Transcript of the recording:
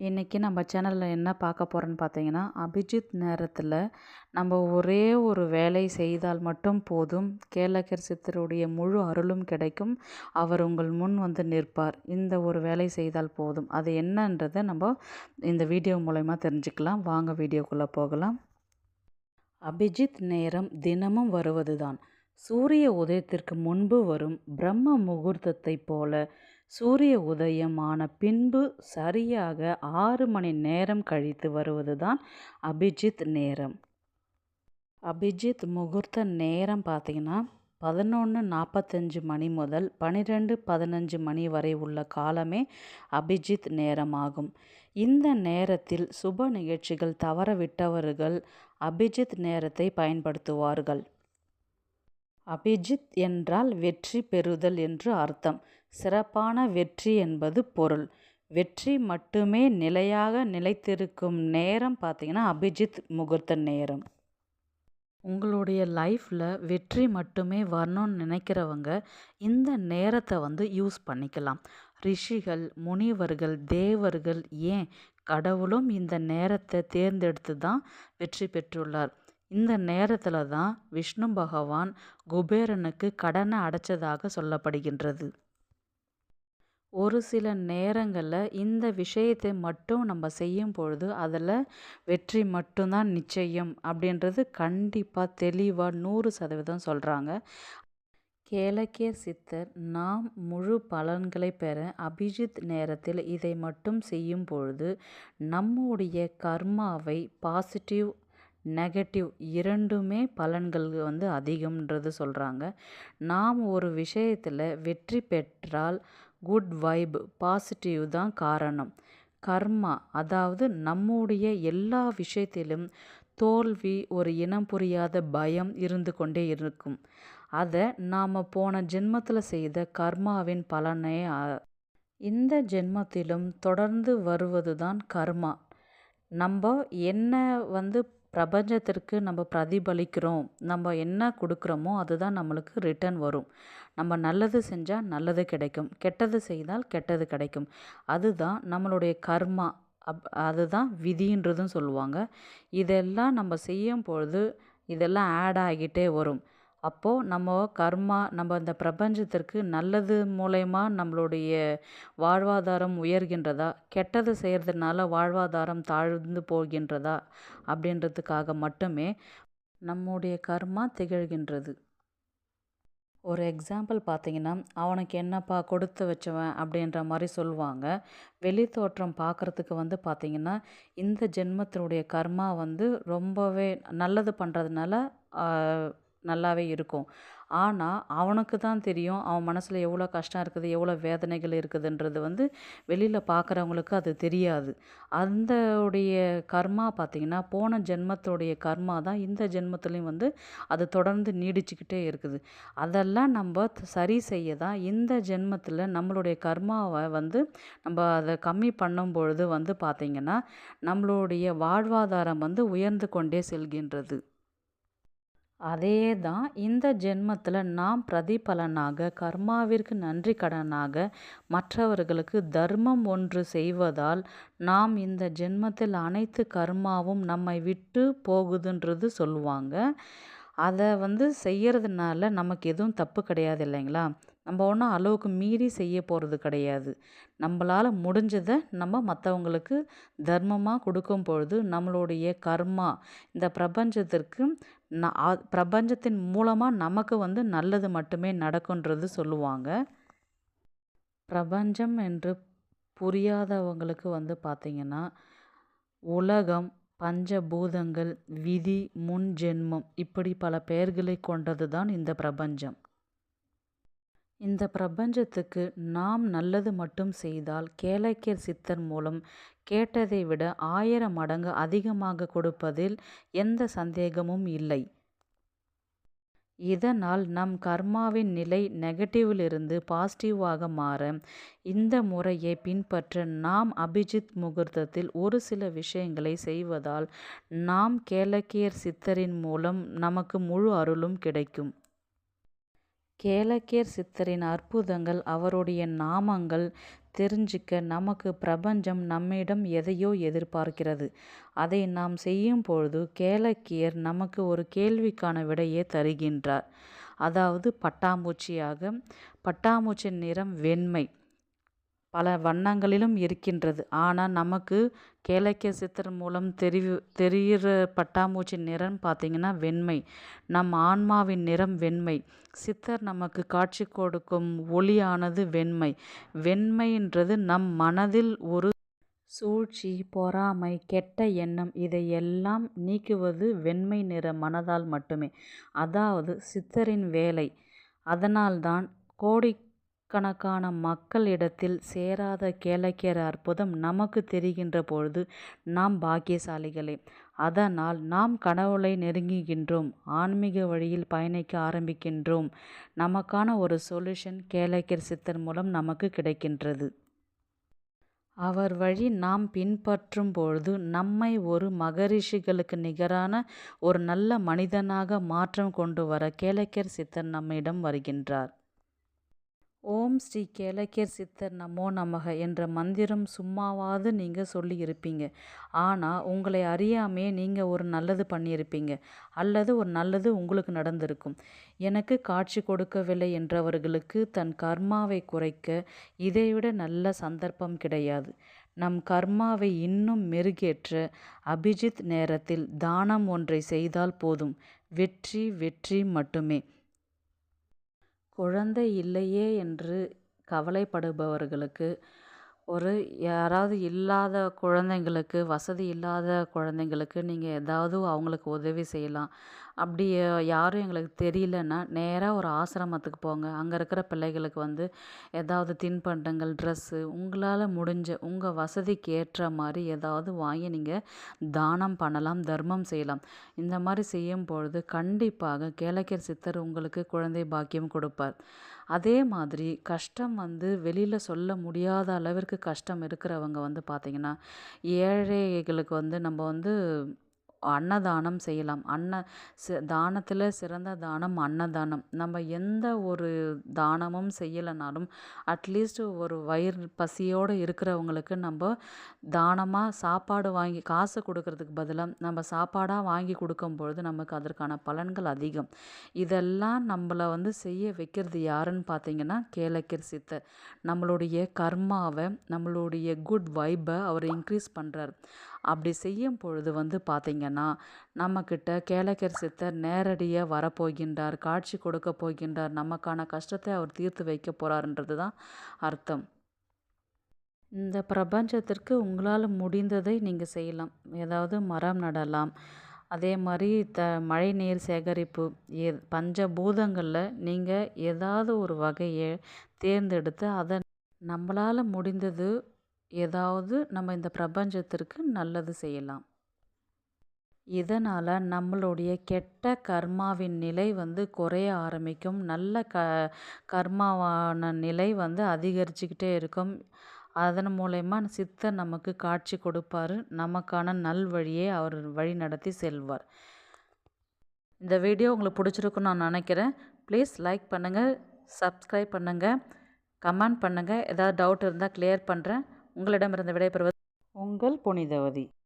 இன்றைக்கி நம்ம சேனலில் என்ன பார்க்க போகிறோன்னு பார்த்தீங்கன்னா அபிஜித் நேரத்தில் நம்ம ஒரே ஒரு வேலை செய்தால் மட்டும் போதும். கேளக்கர் சித்தருடைய முழு அருளும் கிடைக்கும். அவர் உங்கள் முன் வந்து நிற்பார். இந்த ஒரு வேலை செய்தால் போதும். அது என்னன்றதை நம்ம இந்த வீடியோ மூலயமா தெரிஞ்சுக்கலாம். வாங்க வீடியோக்குள்ளே போகலாம். அபிஜித் நேரம் தினமும் வருவது தான் சூரிய உதயத்திற்கு முன்பு வரும் பிரம்ம முகூர்த்தத்தைப் போல சூரிய உதயமான பின்பு சரியாக ஆறு மணி நேரம் கழித்து வருவதுதான் அபிஜித் நேரம். அபிஜித் முகூர்த்த நேரம் பார்த்திங்கன்னா பதினொன்று நாற்பத்தஞ்சு மணி முதல் பன்னிரெண்டு பதினஞ்சு மணி வரை உள்ள காலமே அபிஜித் நேரமாகும். இந்த நேரத்தில் சுப நிகழ்ச்சிகள் தவறவிட்டவர்கள் அபிஜித் நேரத்தை பயன்படுத்துவார்கள். அபிஜித் என்றால் வெற்றி பெறுதல் என்று அர்த்தம். சிறப்பான வெற்றி என்பது பொருள். வெற்றி மட்டுமே நிலையாக நிலைத்திருக்கும் நேரம் பார்த்திங்கன்னா அபிஜித் முகூர்த்த நேரம். உங்களுடைய லைஃப்பில் வெற்றி மட்டுமே வரணும்னு நினைக்கிறவங்க இந்த நேரத்தை வந்து யூஸ் பண்ணிக்கலாம். ரிஷிகள் முனிவர்கள் தேவர்கள் ஏன் கடவுளும் இந்த நேரத்தை தேர்ந்தெடுத்து தான் வெற்றி பெற்றுள்ளார்? இந்த நேரத்தில் தான் விஷ்ணு பகவான் குபேரனுக்கு கடனை அடைச்சதாக சொல்லப்படுகின்றது. ஒரு சில நேரங்களில் இந்த விஷயத்தை மட்டும் நம்ம செய்யும் பொழுது அதில் வெற்றி மட்டும்தான் நிச்சயம் அப்படின்றது கண்டிப்பாக தெளிவாக நூறு சதவீதம் சொல்கிறாங்க கேளக்கிய சித்தர் நாம் முழு பலன்களை பெற அபிஜித் நேரத்தில் இதை மட்டும் செய்யும் பொழுது நம்முடைய கர்மாவை பாசிட்டிவ் நெகட்டிவ் இரண்டுமே பலன்கள் வந்து அதிகம்ன்றது சொல்கிறாங்க நாம் ஒரு விஷயத்தில் வெற்றி பெற்றால் குட் வைப் பாசிட்டிவ் தான் காரணம். கர்மா அதாவது நம்முடைய எல்லா விஷயத்திலும் தோல்வி ஒரு இனம் புரியாத பயம் இருந்து கொண்டே இருக்கும். அதை நாம் போன ஜென்மத்தில் செய்த கர்மாவின் பலனே இந்த ஜென்மத்திலும் தொடர்ந்து வருவது தான் கர்மா. நம்ம என்ன வந்து பிரபஞ்சத்திற்கு நம்ம பிரதிபலிக்கிறோம் நம்ம என்ன கொடுக்குறோமோ அதுதான் நம்மளுக்கு ரிட்டர்ன் வரும். நம்ம நல்லது செஞ்சால் நல்லது கிடைக்கும். கெட்டது செய்தால் கெட்டது கிடைக்கும். அதுதான் நம்மளுடைய கர்மா. அப் அதுதான் விதின்றதும் சொல்லுவாங்க. இதெல்லாம் நம்ம செய்யும் பொழுது இதெல்லாம் ஆட் ஆகிட்டே வரும். அப்போது நம்ம கர்மா நம்ம இந்த பிரபஞ்சத்திற்கு நல்லது மூலயமா நம்மளுடைய வாழ்வாதாரம் உயர்கின்றதா? கெட்டது செய்கிறதுனால வாழ்வாதாரம் தாழ்ந்து போகின்றதா? அப்படின்றதுக்காக மட்டுமே நம்முடைய கர்மா திகழ்கின்றது. ஒரு எக்ஸாம்பிள் பார்த்தீங்கன்னா அவனுக்கு என்னப்பா கொடுத்து வச்சவன் அப்படின்ற மாதிரி சொல்லுவாங்க. வெளி தோற்றம் பார்க்குறதுக்கு வந்து பார்த்திங்கன்னா இந்த ஜென்மத்தினுடைய கர்மா வந்து ரொம்பவே நல்லது பண்ணுறதுனால நல்லாவே இருக்கும். ஆனால் அவனுக்கு தான் தெரியும் அவன் மனசில் எவ்வளோ கஷ்டம் இருக்குது எவ்வளோ வேதனைகள் இருக்குதுன்றது வந்து வெளியில் பார்க்குறவங்களுக்கு அது தெரியாது. அந்த உடைய கர்மா பார்த்திங்கன்னா போன ஜென்மத்தோடைய கர்மா தான் இந்த ஜென்மத்துலேயும் வந்து அது தொடர்ந்து நீடிச்சுக்கிட்டே இருக்குது. அதெல்லாம் நம்ம சரி செய்ய தான் இந்த ஜென்மத்தில் நம்மளுடைய கர்மாவை வந்து நம்ம அதை கம்மி பண்ணும் பொழுது வந்து பார்த்திங்கன்னா நம்மளுடைய வாழ்வாதாரம் வந்து உயர்ந்து கொண்டே செல்கின்றது. அதே தான் இந்த ஜென்மத்தில் நாம் பிரதிபலனாக கர்மாவிற்கு நன்றி கடனாக மற்றவர்களுக்கு தர்மம் ஒன்று செய்வதால் நாம் இந்த ஜென்மத்தில் அனைத்து கர்மாவும் நம்மை விட்டு போகுதுன்றது சொல்லுவாங்க. அதை வந்து செய்கிறதுனால நமக்கு எதுவும் தப்பு கிடையாது இல்லைங்களா? நம்ம ஒன்றும் அளவுக்கு மீறி செய்ய போகிறது கிடையாது. நம்மளால் முடிஞ்சதை நம்ம மற்றவங்களுக்கு தர்மமாக கொடுக்கும் பொழுது நம்மளுடைய கர்மா இந்த பிரபஞ்சத்திற்கு ந பிரபஞ்சத்தின் மூலமாக நமக்கு வந்து நல்லது மட்டுமே நடக்குன்றது சொல்லுவாங்க. பிரபஞ்சம் என்று புரியாதவங்களுக்கு வந்து பார்த்திங்கன்னா உலகம் பஞ்சபூதங்கள் விதி முன் ஜென்மம் இப்படி பல பெயர்களை கொண்டது தான் இந்த பிரபஞ்சம். இந்த பிரபஞ்சத்துக்கு நாம் நல்லது மட்டும் செய்தால் கேளக்கியர் சித்தர் மூலம் கேட்டதை விட ஆயிரம் மடங்கு அதிகமாக கொடுப்பதில் எந்த சந்தேகமும் இல்லை. இதனால் நம் கர்மாவின் நிலை நெகட்டிவிலிருந்து பாசிட்டிவாக மாற இந்த முறையை பின்பற்ற நாம் அபிஜித் முகூர்த்தத்தில் ஒரு சில விஷயங்களை செய்வதால் நாம் கேளக்கியர் சித்தரின் மூலம் நமக்கு முழு அருளும் கிடைக்கும். கேளக்கியர் சித்தரின் அற்புதங்கள் அவருடைய நாமங்கள் தெரிஞ்சுக்க நமக்கு பிரபஞ்சம் நம்மிடம் எதையோ எதிர்பார்க்கிறது. அதை நாம் செய்யும் பொழுது கேளக்கியர் நமக்கு ஒரு கேள்விக்கான விடையை தருகின்றார். அதாவது பட்டாம்பூச்சியாக பட்டாம்பூச்சி நிறம் வெண்மை. பல வண்ணங்களிலும் இருக்கின்றது. ஆனால் நமக்கு கேளக்கிய சித்தர் மூலம் தெரிவு தெரிகிற பட்டாம்பூச்சி நிறம் பார்த்திங்கன்னா வெண்மை. நம் ஆன்மாவின் நிறம் வெண்மை. சித்தர் நமக்கு காட்சி கொடுக்கும் ஒளியானது வெண்மை. வெண்மைன்றது நம் மனதில் ஒரு சூழ்ச்சி பொறாமை கெட்ட எண்ணம் இதையெல்லாம் நீக்குவது வெண்மை நிற மனதால் மட்டுமே. அதாவது சித்தரின் வேலை. அதனால்தான் கோடி கணக்கான மக்களிடத்தில் சேராத கேளக்கியர் அற்புதம் நமக்கு தெரிகின்ற பொழுது நாம் பாக்கியசாலிகளே. அதனால் நாம் கடவுளை நெருங்குகின்றோம் ஆன்மீக வழியில் பயணிக்க ஆரம்பிக்கின்றோம். நமக்கான ஒரு சொல்யூஷன் கேளக்கியர் சித்தர் மூலம் நமக்கு கிடைக்கின்றது. அவர் வழி நாம் பின்பற்றும் பொழுது நம்மை ஒரு மகரிஷிகளுக்கு நிகரான ஒரு நல்ல மனிதனாக மாற்றம் கொண்டு வர கேளக்கர் சித்தர் நம்மிடம் வருகின்றார். ஓம் ஸ்ரீ கேளக்கியர் சித்தர் நமோ நமக என்ற மந்திரம் சும்மாவாவது நீங்கள் சொல்லியிருப்பீங்க. ஆனால் உங்களை அறியாமே நீங்கள் ஒரு நல்லது பண்ணியிருப்பீங்க. அல்லது ஒரு நல்லது உங்களுக்கு நடந்திருக்கும். எனக்கு காட்சி கொடுக்கவில்லை என்றவர்களுக்கு தன் கர்மாவை குறைக்க இதைவிட நல்ல சந்தர்ப்பம் கிடையாது. நம் கர்மாவை இன்னும் மெருகேற்ற அபிஜித் நேரத்தில் தானம் ஒன்றை செய்தால் போதும். வெற்றி வெற்றி மட்டுமே. குழந்தை இல்லையே என்று கவலைப்படுபவர்களுக்கு ஒரு யாராவது இல்லாத குழந்தைங்களுக்கு வசதி இல்லாத குழந்தைங்களுக்கு நீங்கள் ஏதாவது அவங்களுக்கு உதவி செய்யலாம். அப்படி யாரும் எங்களுக்கு தெரியலன்னா நேராக ஒரு ஆசிரமத்துக்கு போங்க. அங்கே இருக்கிற பிள்ளைகளுக்கு வந்து ஏதாவது தின்பண்டங்கள் ட்ரெஸ்ஸு உங்களால் முடிஞ்ச உங்கள் வசதிக்கு ஏற்ற மாதிரி ஏதாவது வாங்கி நீங்கள் தானம் பண்ணலாம் தர்மம் செய்யலாம். இந்த மாதிரி செய்யும் பொழுது கண்டிப்பாக கேளக்கர் சித்தர் உங்களுக்கு குழந்தை பாக்கியம் கொடுப்பார். அதே மாதிரி கஷ்டம் வந்து வெளியில் சொல்ல முடியாத அளவிற்கு கஷ்டம் இருக்கிறவங்க வந்து பார்த்திங்கன்னா ஏழைகளுக்கு வந்து நம்ம வந்து அன்னதானம் செய்யலாம். அன்ன தானத்தில் சிறந்த தானம் அன்னதானம். நம்ம எந்த ஒரு தானமும் செய்யலைனாலும் அட்லீஸ்ட் ஒரு வயிறு பசியோடு இருக்கிறவங்களுக்கு நம்ம தானமாக சாப்பாடு வாங்கி காசு கொடுக்கறதுக்கு பதிலாக நம்ம சாப்பாடாக வாங்கி கொடுக்கும் பொழுது நமக்கு அதற்கான பலன்கள் அதிகம். இதெல்லாம் நம்மளை வந்து செய்ய வைக்கிறது யாருன்னு பார்த்தீங்கன்னா கேளக்கியர் சித்தர். நம்மளுடைய கர்மாவை நம்மளுடைய குட் வைப்பை அவர் இன்க்ரீஸ் பண்ணுறார் அப்படி செய்யும் பொழுது வந்து பார்த்திங்கன்னா நம்மக்கிட்ட கேளக்கர் சித்தர் நேரடியாக வரப்போகின்றார் காட்சி கொடுக்க போகின்றார். நமக்கான கஷ்டத்தை அவர் தீர்த்து வைக்க போகிறாருன்றது தான் அர்த்தம். இந்த பிரபஞ்சத்திற்கு உங்களால் முடிந்ததை நீங்கள் செய்யலாம். ஏதாவது மரம் நடலாம். அதே மாதிரி த மழை நீர் சேகரிப்பு ஏ பஞ்சபூதங்களில் நீங்கள் ஏதாவது ஒரு வகையை தேர்ந்தெடுத்து அதை நம்மளால் முடிந்தது ஏதாவது நம்ம இந்த பிரபஞ்சத்திற்கு நல்லது செய்யலாம். இதனால் நம்மளுடைய கெட்ட கர்மாவின் நிலை வந்து குறைய ஆரம்பிக்கும். நல்ல க கர்மாவான நிலை வந்து அதிகரிச்சுக்கிட்டே இருக்கும். அதன் மூலயமா சித்தர் நமக்கு காட்சி கொடுப்பார். நமக்கான நல் வழியை அவர் வழி நடத்தி செல்வார். இந்த வீடியோ உங்களுக்கு பிடிச்சிருக்குன்னு நான் நினைக்கிறேன். ப்ளீஸ் லைக் பண்ணுங்கள் சப்ஸ்கிரைப் பண்ணுங்கள் கமெண்ட் பண்ணுங்கள் ஏதாவது டவுட் இருந்தால் கிளியர் பண்ணுறேன் உங்களிடமிருந்து விடைபெறுவது உங்கள் புனிதவதி.